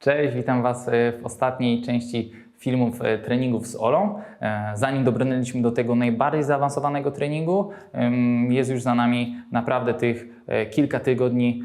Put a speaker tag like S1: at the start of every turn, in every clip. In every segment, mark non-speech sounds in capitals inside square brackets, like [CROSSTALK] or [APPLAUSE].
S1: Cześć, witam Was e, w ostatniej części filmów e, treningów z Olą. E, Zanim dobrnęliśmy do tego najbardziej zaawansowanego treningu, jest już za nami naprawdę tych kilka tygodni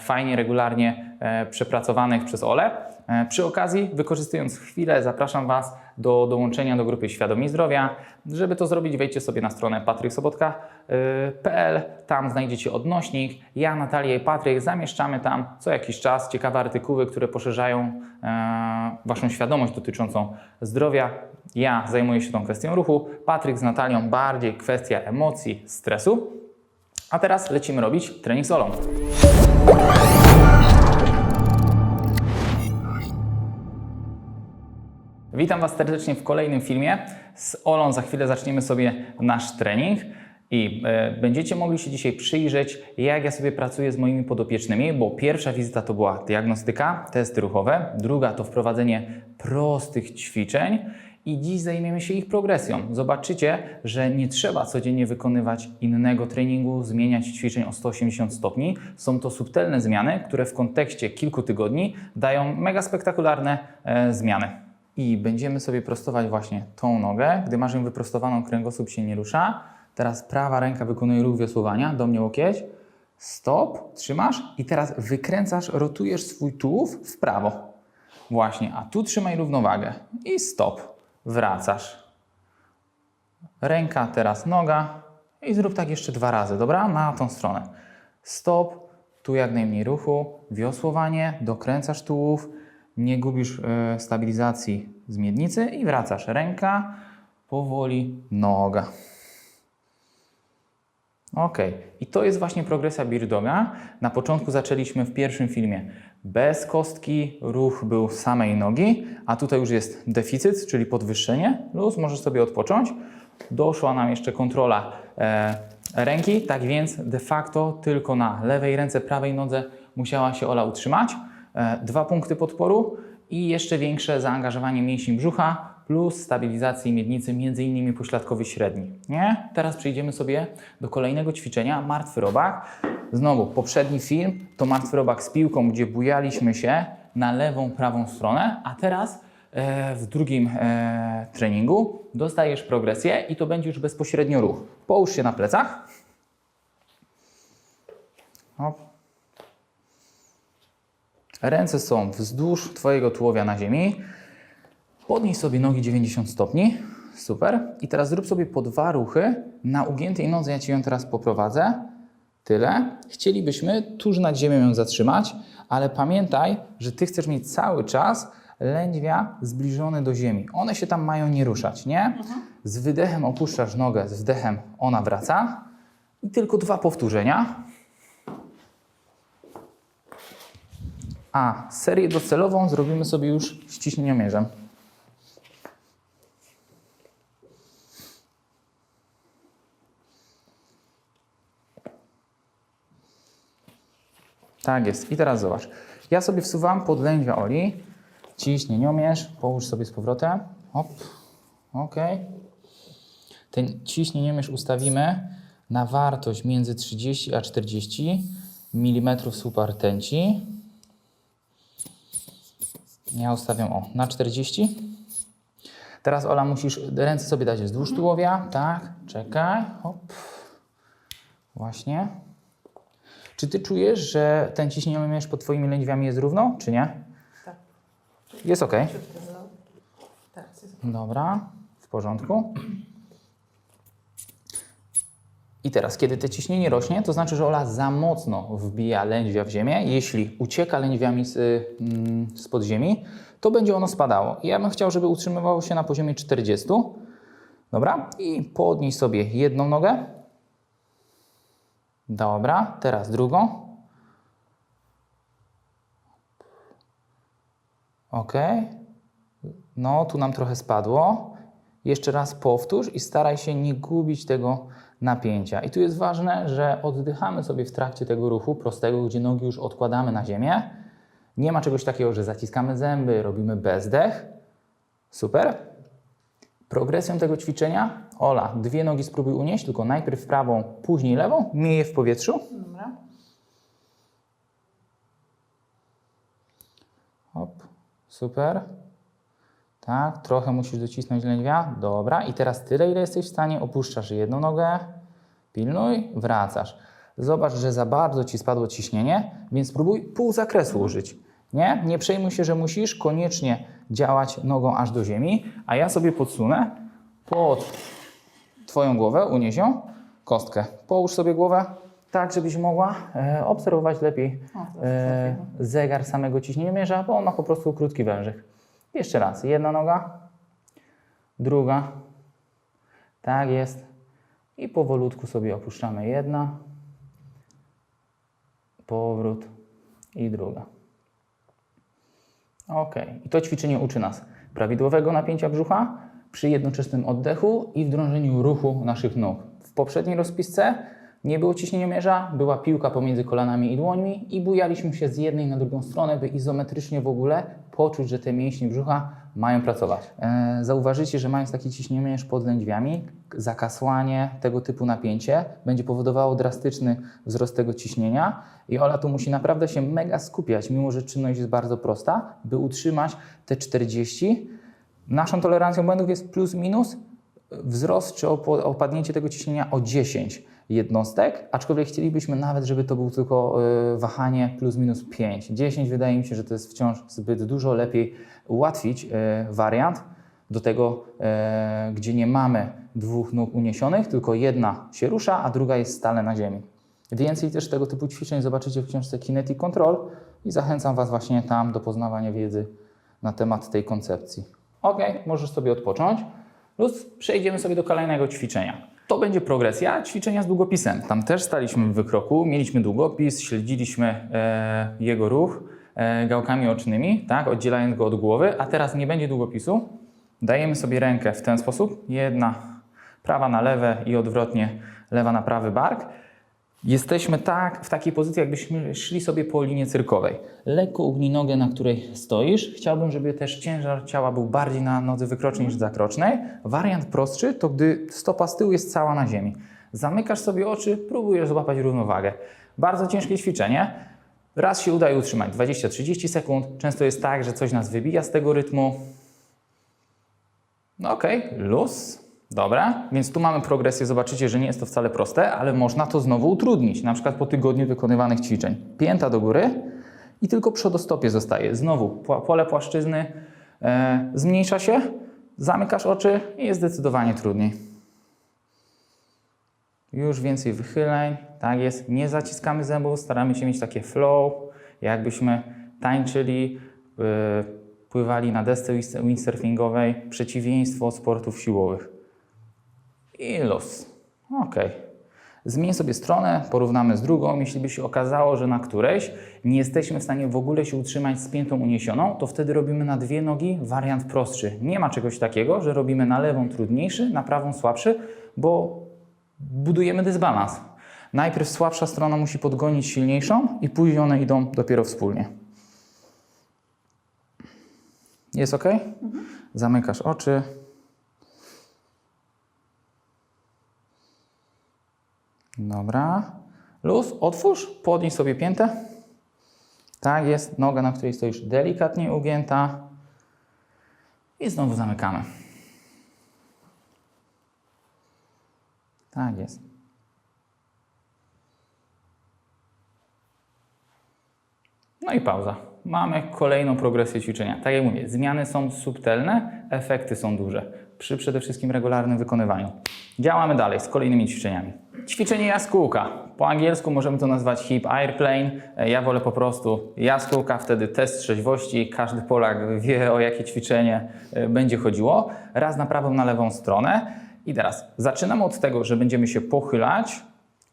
S1: fajnie, regularnie przepracowanych przez Olę. E, Przy okazji, wykorzystując chwilę, zapraszam Was do dołączenia do grupy Świadomi Zdrowia. Żeby to zrobić, wejdźcie sobie na stronę patryksobotka.pl. Tam znajdziecie odnośnik. Ja, Natalia i Patryk zamieszczamy tam co jakiś czas ciekawe artykuły, które poszerzają e, Waszą świadomość dotyczącą zdrowia. Ja zajmuję się tą kwestią ruchu, Patryk z Natalią bardziej kwestia emocji, stresu. A teraz lecimy robić trening z Witam Was serdecznie w kolejnym filmie. Z Olą za chwilę zaczniemy sobie nasz trening i e, będziecie mogli się dzisiaj przyjrzeć, jak ja sobie pracuję z moimi podopiecznymi, bo pierwsza wizyta to była diagnostyka, testy ruchowe, druga to wprowadzenie prostych ćwiczeń i dziś zajmiemy się ich progresją. Zobaczycie, że nie trzeba codziennie wykonywać innego treningu, zmieniać ćwiczeń o 180 stopni. Są to subtelne zmiany, które w kontekście kilku tygodni dają mega spektakularne e, zmiany i będziemy sobie prostować właśnie tą nogę. Gdy masz ją wyprostowaną, kręgosłup się nie rusza. Teraz prawa ręka wykonuje ruch wiosłowania, do mnie łokieć. Stop, trzymasz i teraz wykręcasz, rotujesz swój tułów w prawo. Właśnie, a tu trzymaj równowagę i stop, wracasz. Ręka, teraz noga i zrób tak jeszcze dwa razy, dobra? Na tą stronę. Stop, tu jak najmniej ruchu, wiosłowanie, dokręcasz tułów, nie gubisz e, stabilizacji z miednicy i wracasz. Ręka, powoli, noga. Ok, i to jest właśnie progresja Birdoga. Na początku zaczęliśmy w pierwszym filmie bez kostki, ruch był samej nogi, a tutaj już jest deficyt, czyli podwyższenie. Luz, możesz sobie odpocząć. Doszła nam jeszcze kontrola e, ręki, tak więc de facto tylko na lewej ręce, prawej nodze musiała się Ola utrzymać. E, dwa punkty podporu i jeszcze większe zaangażowanie mięśni brzucha plus stabilizacji miednicy, innymi pośladkowy średni. Nie? Teraz przejdziemy sobie do kolejnego ćwiczenia, martwy robak. Znowu, poprzedni film to martwy robak z piłką, gdzie bujaliśmy się na lewą, prawą stronę, a teraz e, w drugim e, treningu dostajesz progresję i to będzie już bezpośrednio ruch. Połóż się na plecach. Ręce są wzdłuż Twojego tułowia na ziemi. Podnieś sobie nogi 90 stopni. Super. I teraz zrób sobie po dwa ruchy na ugiętej nodze. Ja Ci ją teraz poprowadzę. Tyle. Chcielibyśmy tuż nad ziemią ją zatrzymać, ale pamiętaj, że Ty chcesz mieć cały czas lędźwia zbliżone do ziemi. One się tam mają nie ruszać, nie? Z wydechem opuszczasz nogę, z wdechem ona wraca. I tylko dwa powtórzenia. A serię docelową zrobimy sobie już z ciśnieniomierzem. Tak jest. I teraz zobacz. Ja sobie wsuwam pod lędźwia Oli. Ciśnieniomierz. Połóż sobie z powrotem. Hop. Ok. Ten ciśnieniomierz ustawimy na wartość między 30 a 40 mm słupa rtęci. Ja ustawiam o na 40. Teraz Ola musisz ręce sobie dać wzdłuż tułowia. Tak, czekaj. Hop. Właśnie. Czy ty czujesz, że ten ciśnieniomierz pod twoimi lędźwiami jest równo, czy nie?
S2: Tak.
S1: Jest ok.
S2: No, tak, jest
S1: Dobra, w porządku. I teraz, kiedy te ciśnienie rośnie, to znaczy, że Ola za mocno wbija lędźwia w ziemię. Jeśli ucieka lędźwiami z, mm, spod ziemi, to będzie ono spadało. Ja bym chciał, żeby utrzymywało się na poziomie 40. Dobra, i podnieś sobie jedną nogę. Dobra, teraz drugą. Ok. No, tu nam trochę spadło. Jeszcze raz powtórz i staraj się nie gubić tego napięcia. I tu jest ważne, że oddychamy sobie w trakcie tego ruchu prostego, gdzie nogi już odkładamy na ziemię. Nie ma czegoś takiego, że zaciskamy zęby, robimy bezdech. Super. Progresją tego ćwiczenia, Ola, dwie nogi spróbuj unieść, tylko najpierw prawą, później lewą, miej je w powietrzu.
S2: Dobra.
S1: Hop. Super. Tak, trochę musisz docisnąć lędźwia. Dobra, i teraz tyle, ile jesteś w stanie. Opuszczasz jedną nogę, pilnuj, wracasz. Zobacz, że za bardzo ci spadło ciśnienie, więc spróbuj pół zakresu użyć. Nie? Nie przejmuj się, że musisz koniecznie działać nogą aż do ziemi, a ja sobie podsunę pod Twoją głowę, unieś ją, kostkę. Połóż sobie głowę tak, żebyś mogła e, obserwować lepiej e, zegar samego ciśnieniomierza, bo on ma po prostu krótki wężyk. Jeszcze raz, jedna noga, druga, tak jest. I powolutku sobie opuszczamy jedna, powrót i druga. Ok, i to ćwiczenie uczy nas prawidłowego napięcia brzucha przy jednoczesnym oddechu i wdrążeniu ruchu naszych nóg. W poprzedniej rozpisce nie było ciśnieniomierza, była piłka pomiędzy kolanami i dłońmi i bujaliśmy się z jednej na drugą stronę, by izometrycznie w ogóle poczuć, że te mięśnie brzucha mają pracować. E, zauważycie, że mając taki ciśnieniomierz pod lędźwiami, zakasłanie, tego typu napięcie będzie powodowało drastyczny wzrost tego ciśnienia i Ola tu musi naprawdę się mega skupiać, mimo że czynność jest bardzo prosta, by utrzymać te 40. Naszą tolerancją błędów jest plus minus wzrost czy opadnięcie tego ciśnienia o 10 jednostek, aczkolwiek chcielibyśmy nawet, żeby to było tylko y, wahanie plus minus 5. 10 wydaje mi się, że to jest wciąż zbyt dużo, lepiej ułatwić y, wariant do tego, e, gdzie nie mamy dwóch nóg uniesionych, tylko jedna się rusza, a druga jest stale na ziemi. Więcej też tego typu ćwiczeń zobaczycie w książce Kinetic Control i zachęcam Was właśnie tam do poznawania wiedzy na temat tej koncepcji. Ok, możesz sobie odpocząć. Luz, przejdziemy sobie do kolejnego ćwiczenia. To będzie progresja ćwiczenia z długopisem. Tam też staliśmy w wykroku, mieliśmy długopis, śledziliśmy e, jego ruch e, gałkami ocznymi, tak, oddzielając go od głowy, a teraz nie będzie długopisu. Dajemy sobie rękę w ten sposób. Jedna prawa na lewe i odwrotnie lewa na prawy bark. Jesteśmy tak, w takiej pozycji, jakbyśmy szli sobie po linii cyrkowej. Lekko ugnij nogę, na której stoisz. Chciałbym, żeby też ciężar ciała był bardziej na nodze wykrocznej niż zakrocznej. Wariant prostszy to gdy stopa z tyłu jest cała na ziemi. Zamykasz sobie oczy, próbujesz złapać równowagę. Bardzo ciężkie ćwiczenie. Raz się udaje utrzymać 20-30 sekund. Często jest tak, że coś nas wybija z tego rytmu. No okej, luz. Dobra, więc tu mamy progresję. Zobaczycie, że nie jest to wcale proste, ale można to znowu utrudnić, na przykład po tygodniu wykonywanych ćwiczeń. Pięta do góry i tylko przodostopie zostaje. Znowu pole płaszczyzny e, zmniejsza się, zamykasz oczy i jest zdecydowanie trudniej. Już więcej wychyleń, tak jest. Nie zaciskamy zębów, staramy się mieć takie flow, jakbyśmy tańczyli, yy, pływali na desce windsurfingowej, przeciwieństwo sportów siłowych. I los. Ok. Zmień sobie stronę, porównamy z drugą. Jeśli by się okazało, że na którejś nie jesteśmy w stanie w ogóle się utrzymać z piętą uniesioną, to wtedy robimy na dwie nogi wariant prostszy. Nie ma czegoś takiego, że robimy na lewą trudniejszy, na prawą słabszy, bo budujemy dysbalans. Najpierw słabsza strona musi podgonić silniejszą i później one idą dopiero wspólnie. Jest ok? Zamykasz oczy. Dobra. Luz, otwórz, podnieś sobie piętę. Tak jest, noga, na której stoisz, delikatnie ugięta. I znowu zamykamy. Tak jest. No i pauza. Mamy kolejną progresję ćwiczenia. Tak jak mówię, zmiany są subtelne, efekty są duże. Przy przede wszystkim regularnym wykonywaniu. Działamy dalej z kolejnymi ćwiczeniami. Ćwiczenie jaskółka. Po angielsku możemy to nazwać hip airplane. E, Ja wolę po prostu jaskółka, wtedy test trzeźwości. Każdy Polak wie o jakie ćwiczenie e, będzie chodziło. Raz na prawą, na lewą stronę. I teraz zaczynamy od tego, że będziemy się pochylać.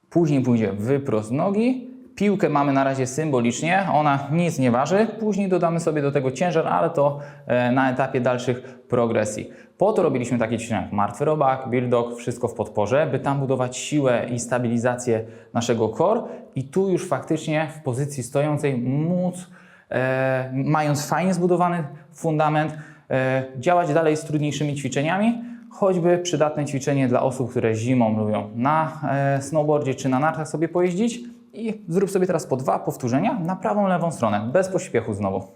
S1: Później pójdzie wyprost nogi. Piłkę mamy na razie symbolicznie, ona nic nie waży. Później dodamy sobie do tego ciężar, ale to e, na etapie dalszych progresji. Po to robiliśmy takie ćwiczenia jak martwy robak, build dog, wszystko w podporze, by tam budować siłę i stabilizację naszego core i tu już faktycznie w pozycji stojącej móc, e, mając fajnie zbudowany fundament, e, działać dalej z trudniejszymi ćwiczeniami, choćby przydatne ćwiczenie dla osób, które zimą lubią na e, snowboardzie czy na nartach sobie pojeździć i zrób sobie teraz po dwa powtórzenia na prawą, lewą stronę, bez pośpiechu znowu.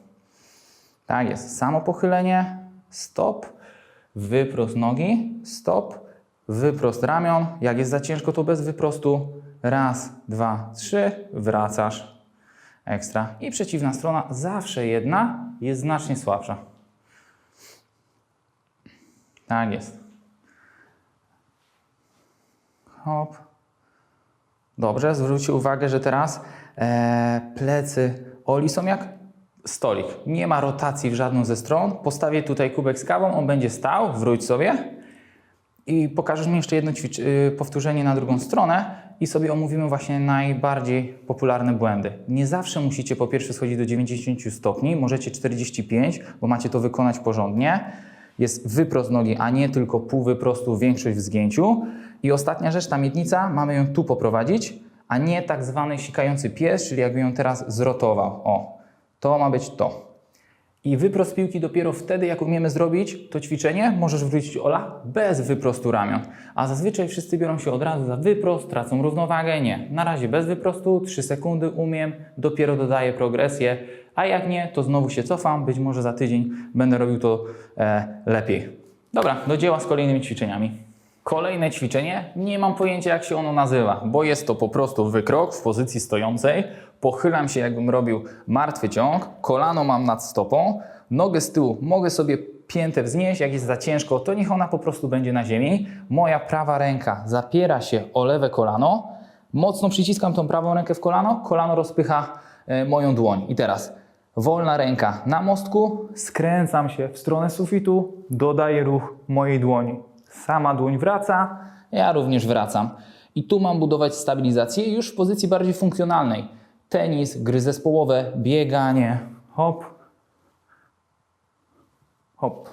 S1: Tak jest. Samo pochylenie, stop, wyprost nogi, stop, wyprost ramion. Jak jest za ciężko, to bez wyprostu. Raz, dwa, trzy, wracasz. Ekstra. I przeciwna strona, zawsze jedna, jest znacznie słabsza. Tak jest. Hop. Dobrze, zwróćcie uwagę, że teraz e, plecy Oli są jak stolik. Nie ma rotacji w żadną ze stron. Postawię tutaj kubek z kawą, on będzie stał, wróć sobie i pokażesz mi jeszcze jedno y, powtórzenie na drugą stronę i sobie omówimy właśnie najbardziej popularne błędy. Nie zawsze musicie po pierwsze schodzić do 90 stopni, możecie 45, bo macie to wykonać porządnie. Jest wyprost nogi, a nie tylko pół wyprostu, większość w zgięciu. I ostatnia rzecz, ta miednica, mamy ją tu poprowadzić, a nie tak zwany sikający pies, czyli jakby ją teraz zrotował. O, to ma być to. I wyprost piłki dopiero wtedy, jak umiemy zrobić to ćwiczenie, możesz wrócić Ola bez wyprostu ramion. A zazwyczaj wszyscy biorą się od razu za wyprost, tracą równowagę. Nie. Na razie bez wyprostu, 3 sekundy umiem, dopiero dodaję progresję. A jak nie, to znowu się cofam. Być może za tydzień będę robił to e, lepiej. Dobra, do dzieła z kolejnymi ćwiczeniami. Kolejne ćwiczenie, nie mam pojęcia jak się ono nazywa, bo jest to po prostu wykrok w pozycji stojącej. Pochylam się jakbym robił martwy ciąg, kolano mam nad stopą, nogę z tyłu mogę sobie piętę wznieść, jak jest za ciężko, to niech ona po prostu będzie na ziemi. Moja prawa ręka zapiera się o lewe kolano, mocno przyciskam tą prawą rękę w kolano, kolano rozpycha e, moją dłoń. I teraz wolna ręka na mostku, skręcam się w stronę sufitu, dodaję ruch mojej dłoni. Sama dłoń wraca, ja również wracam. I tu mam budować stabilizację już w pozycji bardziej funkcjonalnej. Tenis, gry zespołowe, bieganie. Hop. Hop.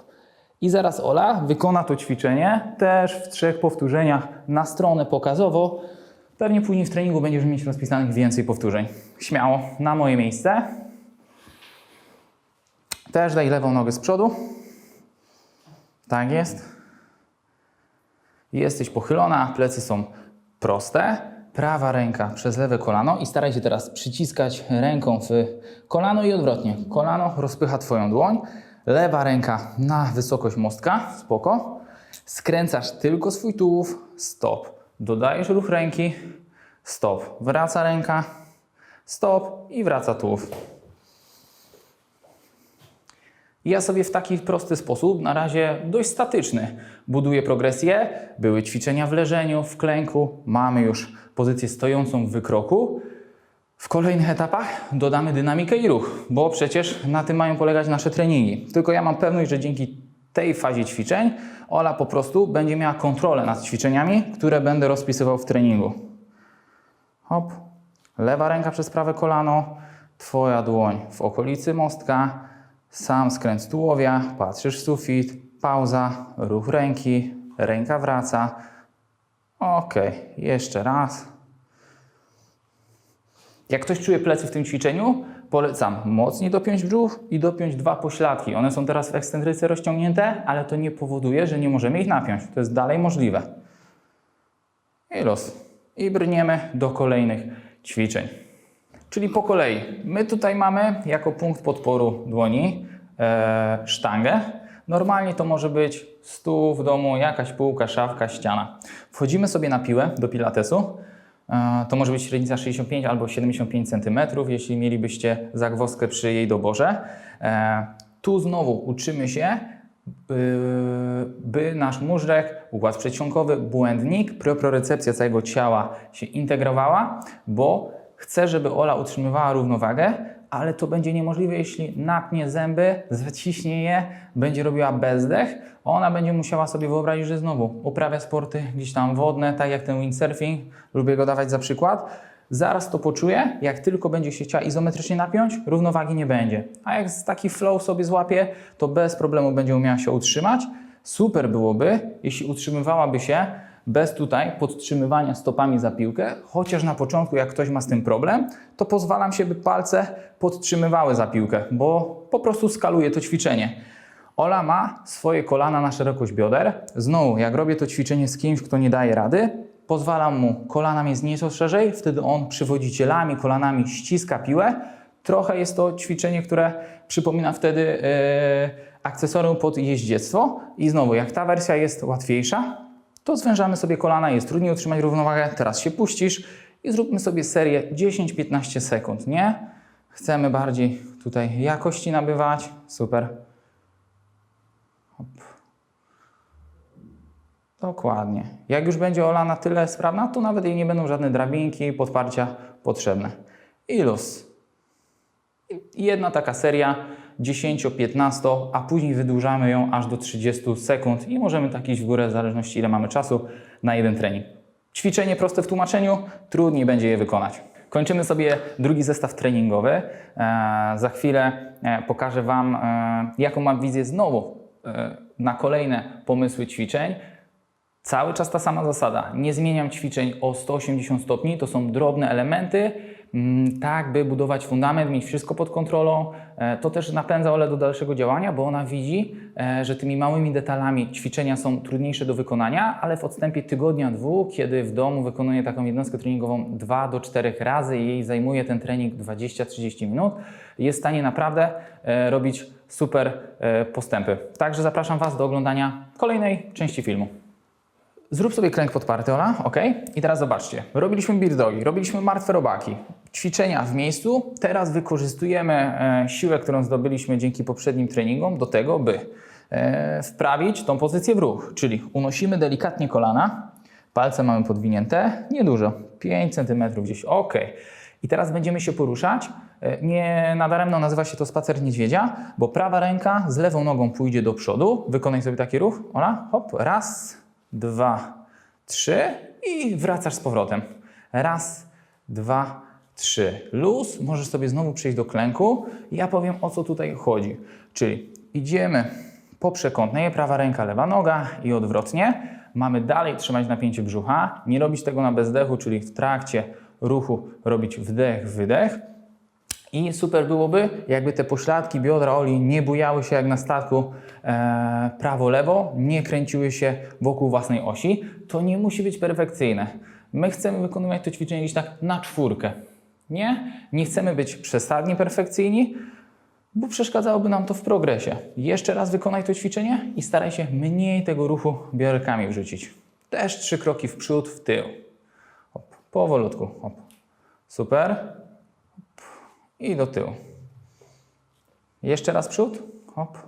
S1: I zaraz Ola wykona to ćwiczenie też w trzech powtórzeniach na stronę pokazowo. Pewnie później w treningu będziesz mieć rozpisanych więcej powtórzeń. Śmiało, na moje miejsce. Też daj lewą nogę z przodu. Tak jest. Jesteś pochylona, plecy są proste. Prawa ręka przez lewe kolano i staraj się teraz przyciskać ręką w kolano i odwrotnie. Kolano rozpycha Twoją dłoń, lewa ręka na wysokość mostka, spoko. Skręcasz tylko swój tułów, stop. Dodajesz ruch ręki, stop. Wraca ręka, stop i wraca tułów. Ja sobie w taki prosty sposób, na razie dość statyczny, buduję progresję. Były ćwiczenia w leżeniu, w klęku, mamy już pozycję stojącą w wykroku. W kolejnych etapach dodamy dynamikę i ruch, bo przecież na tym mają polegać nasze treningi. Tylko ja mam pewność, że dzięki tej fazie ćwiczeń Ola po prostu będzie miała kontrolę nad ćwiczeniami, które będę rozpisywał w treningu. Hop, lewa ręka przez prawe kolano, Twoja dłoń w okolicy mostka, sam skręt tułowia, patrzysz w sufit, pauza, ruch ręki, ręka wraca. Ok, jeszcze raz. Jak ktoś czuje plecy w tym ćwiczeniu, polecam mocniej dopiąć brzuch i dopiąć dwa pośladki. One są teraz w ekscentryce rozciągnięte, ale to nie powoduje, że nie możemy ich napiąć. To jest dalej możliwe. I los. I brniemy do kolejnych ćwiczeń. Czyli po kolei. My tutaj mamy jako punkt podporu dłoni e, sztangę. Normalnie to może być stół w domu, jakaś półka, szafka, ściana. Wchodzimy sobie na piłę do pilatesu. E, to może być średnica 65 albo 75 cm, jeśli mielibyście zagwozdkę przy jej doborze. E, tu znowu uczymy się, by- nasz móżdżek, układ przedsionkowy, błędnik, propriocepcja całego ciała się integrowała, bo chcę, żeby Ola utrzymywała równowagę, ale to będzie niemożliwe, jeśli napnie zęby, zaciśnie je, będzie robiła bezdech. Ona będzie musiała sobie wyobrazić, że znowu uprawia sporty gdzieś tam wodne, tak jak ten windsurfing, lubię go dawać za przykład. Zaraz to poczuje, jak tylko będzie się chciała izometrycznie napiąć, równowagi nie będzie. A jak z taki flow sobie złapie, to bez problemu będzie umiała się utrzymać. Super byłoby, jeśli utrzymywałaby się bez tutaj podtrzymywania stopami za piłkę, chociaż na początku, jak ktoś ma z tym problem, to pozwalam się, by palce podtrzymywały za piłkę, bo po prostu skaluje to ćwiczenie. Ola ma swoje kolana na szerokość bioder. Znowu, jak robię to ćwiczenie z kimś, kto nie daje rady, pozwalam mu kolana mieć nieco szerzej, wtedy on przywodzicielami, kolanami ściska piłę, Trochę jest to ćwiczenie, które przypomina wtedy e, akcesorium pod jeździectwo. I znowu, jak ta wersja jest łatwiejsza, to zwężamy sobie kolana, jest trudniej utrzymać równowagę. Teraz się puścisz i zróbmy sobie serię 10-15 sekund, nie? Chcemy bardziej tutaj jakości nabywać. Super. Hop. Dokładnie. Jak już będzie Ola na tyle sprawna, to nawet jej nie będą żadne drabinki, podparcia potrzebne. I jedna taka seria 10-15, a później wydłużamy ją aż do 30 sekund i możemy tak iść w górę w zależności ile mamy czasu na jeden trening. Ćwiczenie proste w tłumaczeniu, trudniej będzie je wykonać. Kończymy sobie drugi zestaw treningowy. E, za chwilę e, pokażę Wam, e, jaką mam wizję znowu na kolejne pomysły ćwiczeń. Cały czas ta sama zasada. Nie zmieniam ćwiczeń o 180 stopni. To są drobne elementy, tak by budować fundament, mieć wszystko pod kontrolą. E, To też napędza Ole do dalszego działania, bo ona widzi, e, że tymi małymi detalami ćwiczenia są trudniejsze do wykonania, ale w odstępie tygodnia, dwóch, kiedy w domu wykonuje taką jednostkę treningową 2 do 4 razy i jej zajmuje ten trening 20-30 minut, jest w stanie naprawdę e, robić super postępy. Także zapraszam Was do oglądania kolejnej części filmu. Zrób sobie kręg podparty, Ola, ok? I teraz zobaczcie, robiliśmy beer dogi, robiliśmy martwe robaki, ćwiczenia w miejscu. Teraz wykorzystujemy e, siłę, którą zdobyliśmy dzięki poprzednim treningom do tego, by e, wprawić tą pozycję w ruch. Czyli unosimy delikatnie kolana, palce mamy podwinięte, niedużo, 5 cm gdzieś, ok. I teraz będziemy się poruszać. E, Nie nadaremno nazywa się to spacer niedźwiedzia, bo prawa ręka z lewą nogą pójdzie do przodu. Wykonaj sobie taki ruch. Ola, hop, raz, dwa, trzy i wracasz z powrotem. Raz, dwa, trzy. Luz, możesz sobie znowu przejść do klęku. Ja powiem o co tutaj chodzi. Czyli idziemy po przekątnej, prawa ręka, lewa noga i odwrotnie. Mamy dalej trzymać napięcie brzucha, nie robić tego na bezdechu, czyli w trakcie ruchu robić wdech, wydech. I super byłoby, jakby te pośladki biodra Oli nie bujały się jak na statku e, prawo-lewo, nie kręciły się wokół własnej osi. To nie musi być perfekcyjne. My chcemy wykonywać to ćwiczenie gdzieś tak na czwórkę. Nie? Nie chcemy być przesadnie perfekcyjni, bo przeszkadzałoby nam to w progresie. Jeszcze raz wykonaj to ćwiczenie i staraj się mniej tego ruchu biodrkami wrzucić. Też trzy kroki w przód, w tył. Hop. Powolutku. Hop. Super i do tyłu. Jeszcze raz przód, hop.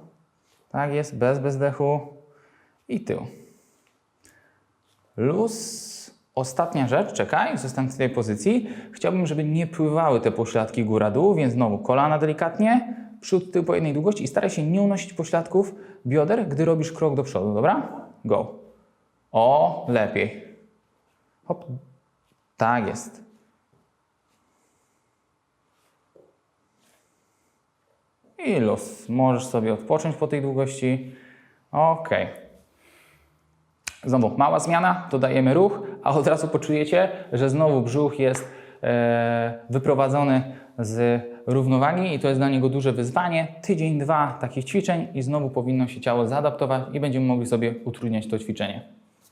S1: Tak jest, bez bezdechu i tył. Luz. Ostatnia rzecz, czekaj, zostań w tej pozycji. Chciałbym, żeby nie pływały te pośladki góra-dół, więc znowu kolana delikatnie, przód, tył po jednej długości i staraj się nie unosić pośladków bioder, gdy robisz krok do przodu, dobra? Go. O, lepiej. Hop. Tak jest. I luz. Możesz sobie odpocząć po tej długości. Ok. Znowu mała zmiana, dodajemy ruch, a od razu poczujecie, że znowu brzuch jest e, wyprowadzony z równowagi i to jest dla niego duże wyzwanie. Tydzień, dwa takich ćwiczeń i znowu powinno się ciało zaadaptować i będziemy mogli sobie utrudniać to ćwiczenie.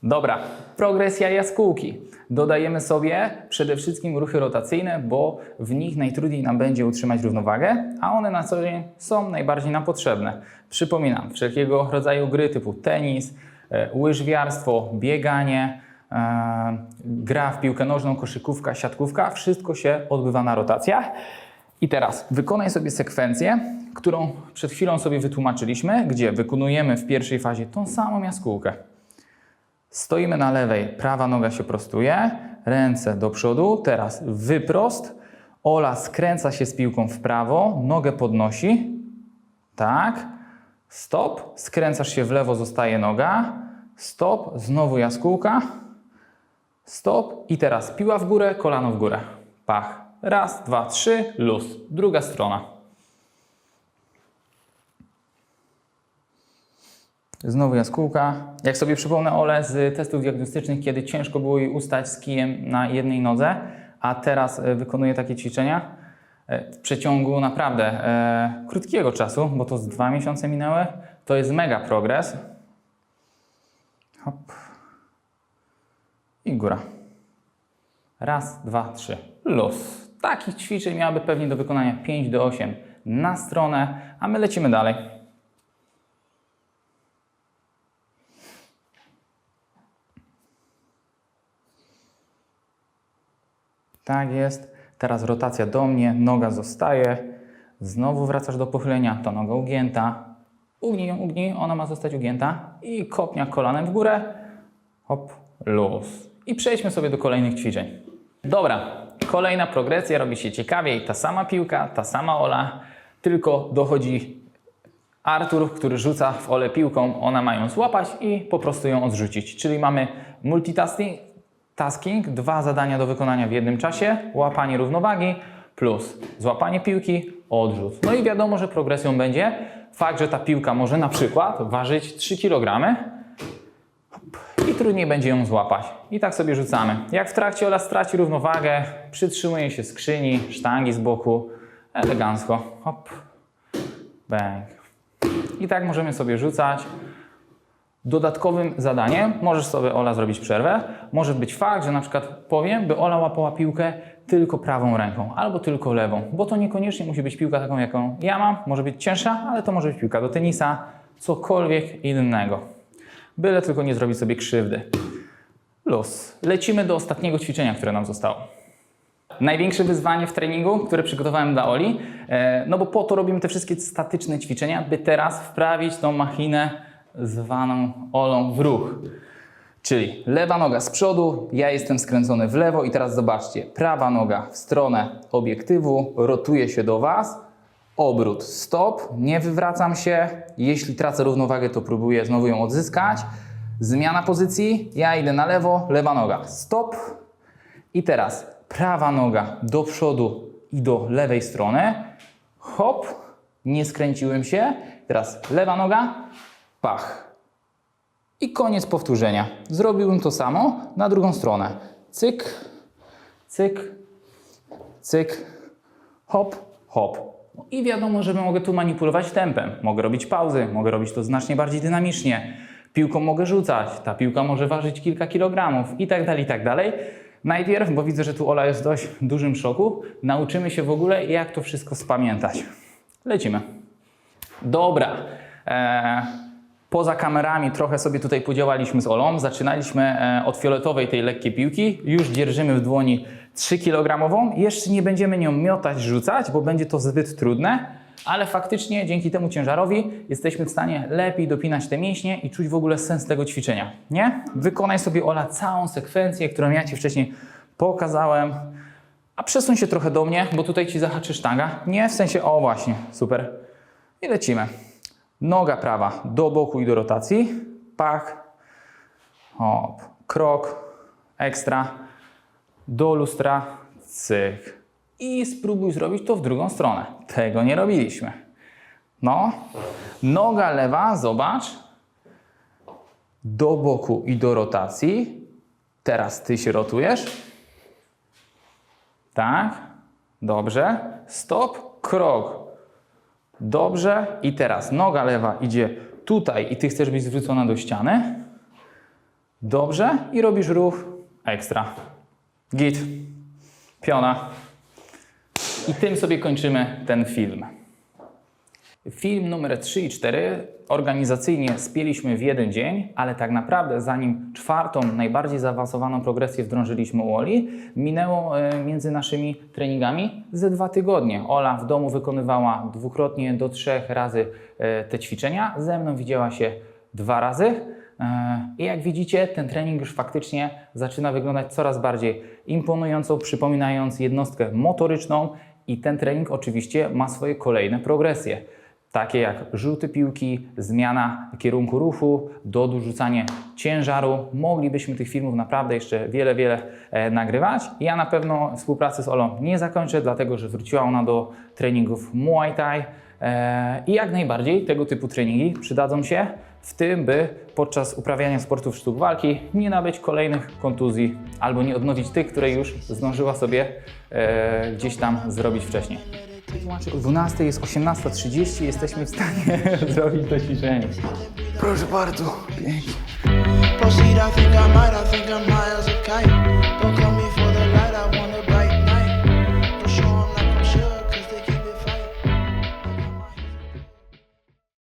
S1: Dobra, progresja jaskółki. Dodajemy sobie przede wszystkim ruchy rotacyjne, bo w nich najtrudniej nam będzie utrzymać równowagę, a one na co dzień są najbardziej nam potrzebne. Przypominam, wszelkiego rodzaju gry typu tenis, e, łyżwiarstwo, bieganie, gra w piłkę nożną, koszykówka, siatkówka, wszystko się odbywa na rotacjach. I teraz wykonaj sobie sekwencję, którą przed chwilą sobie wytłumaczyliśmy, gdzie wykonujemy w pierwszej fazie tą samą jaskółkę. Stoimy na lewej, prawa noga się prostuje, ręce do przodu, teraz wyprost. Ola skręca się z piłką w prawo, nogę podnosi. Tak. Stop. Skręcasz się w lewo, zostaje noga. Stop. Znowu jaskółka. Stop. I teraz piła w górę, kolano w górę. Pach. Raz, dwa, trzy, luz. Druga strona. Znowu jaskółka. Jak sobie przypomnę Ole z testów diagnostycznych, kiedy ciężko było jej ustać z kijem na jednej nodze, a teraz e, wykonuje takie ćwiczenia e, w przeciągu naprawdę e, krótkiego czasu, bo to z dwa miesiące minęły, to jest mega progres. Hop. I góra. Raz, dwa, trzy. Luz. Takich ćwiczeń miałaby pewnie do wykonania 5 do 8 na stronę, a my lecimy dalej. Tak jest. Teraz rotacja do mnie, noga zostaje. Znowu wracasz do pochylenia, to noga ugięta. Ugnij ją, ugnij, ona ma zostać ugięta. I kopnia kolanem w górę. Hop, luz. I przejdźmy sobie do kolejnych ćwiczeń. Dobra, kolejna progresja, robi się ciekawiej. Ta sama piłka, ta sama ola, tylko dochodzi Artur, który rzuca w ole piłką, ona ma ją złapać i po prostu ją odrzucić. Czyli mamy multitasking, tasking, dwa zadania do wykonania w jednym czasie, łapanie równowagi plus złapanie piłki, odrzut. No i wiadomo, że progresją będzie fakt, że ta piłka może na przykład ważyć 3 kg i trudniej będzie ją złapać. I tak sobie rzucamy. Jak w trakcie Ola straci równowagę, przytrzymuje się skrzyni, sztangi z boku, elegancko, hop, bang. I tak możemy sobie rzucać. Dodatkowym zadaniem możesz sobie Ola zrobić przerwę. Może być fakt, że na przykład powiem, by Ola łapała piłkę tylko prawą ręką albo tylko lewą, bo to niekoniecznie musi być piłka taką, jaką ja mam. Może być cięższa, ale to może być piłka do tenisa, cokolwiek innego. Byle tylko nie zrobić sobie krzywdy. Luz. Lecimy do ostatniego ćwiczenia, które nam zostało. Największe wyzwanie w treningu, które przygotowałem dla Oli, e, no bo po to robimy te wszystkie statyczne ćwiczenia, by teraz wprawić tą machinę zwaną Olą w ruch. Czyli lewa noga z przodu, ja jestem skręcony w lewo i teraz zobaczcie, prawa noga w stronę obiektywu, rotuje się do Was, obrót, stop, nie wywracam się, jeśli tracę równowagę, to próbuję znowu ją odzyskać, zmiana pozycji, ja idę na lewo, lewa noga, stop. I teraz prawa noga do przodu i do lewej strony, hop, nie skręciłem się, teraz lewa noga, pach. I koniec powtórzenia. Zrobiłbym to samo na drugą stronę. Cyk, cyk, cyk, hop, hop. I wiadomo, że mogę tu manipulować tempem. Mogę robić pauzy, mogę robić to znacznie bardziej dynamicznie. Piłką mogę rzucać, ta piłka może ważyć kilka kilogramów i tak dalej, i tak dalej. Najpierw, bo widzę, że tu Ola jest w dość dużym szoku, nauczymy się w ogóle, jak to wszystko spamiętać. Lecimy. Dobra. Eee, poza kamerami trochę sobie tutaj podziałaliśmy z Olą. Zaczynaliśmy e, od fioletowej tej lekkiej piłki. Już dzierżymy w dłoni 3 kg. Jeszcze nie będziemy nią miotać, rzucać, bo będzie to zbyt trudne. Ale faktycznie dzięki temu ciężarowi jesteśmy w stanie lepiej dopinać te mięśnie i czuć w ogóle sens tego ćwiczenia. Nie? Wykonaj sobie Ola całą sekwencję, którą ja Ci wcześniej pokazałem. A przesuń się trochę do mnie, bo tutaj Ci zahaczy sztanga. Nie, w sensie, o właśnie, super. I lecimy. Noga prawa do boku i do rotacji. Pach. Hop. Krok. Ekstra. Do lustra. Cyk. I spróbuj zrobić to w drugą stronę. Tego nie robiliśmy. No. Noga lewa, zobacz. Do boku i do rotacji. Teraz ty się rotujesz. Tak. Dobrze. Stop. Krok. Dobrze. I teraz noga lewa idzie tutaj i ty chcesz być zwrócona do ściany. Dobrze. I robisz ruch ekstra. Git. Piona. I tym sobie kończymy ten film. Film numer 3 i 4 organizacyjnie spieliśmy w jeden dzień, ale tak naprawdę zanim czwartą, najbardziej zaawansowaną progresję wdrążyliśmy u Oli, minęło e, między naszymi treningami ze dwa tygodnie. Ola w domu wykonywała dwukrotnie do trzech razy e, te ćwiczenia, ze mną widziała się dwa razy. E, I jak widzicie, ten trening już faktycznie zaczyna wyglądać coraz bardziej imponująco, przypominając jednostkę motoryczną i ten trening oczywiście ma swoje kolejne progresje. Takie jak rzuty piłki, zmiana kierunku ruchu, dodorzucanie ciężaru. Moglibyśmy tych filmów naprawdę jeszcze wiele, wiele e, nagrywać. Ja na pewno współpracy z Olą nie zakończę, dlatego że wróciła ona do treningów Muay Thai. E, I jak najbardziej tego typu treningi przydadzą się w tym, by podczas uprawiania sportów sztuk walki nie nabyć kolejnych kontuzji albo nie odnowić tych, które już zdążyła sobie e, gdzieś tam zrobić wcześniej. O 12 jest 18.30, jesteśmy w stanie [LAUGHS] zrobić to ćwiczenie. Proszę bardzo, pięknie.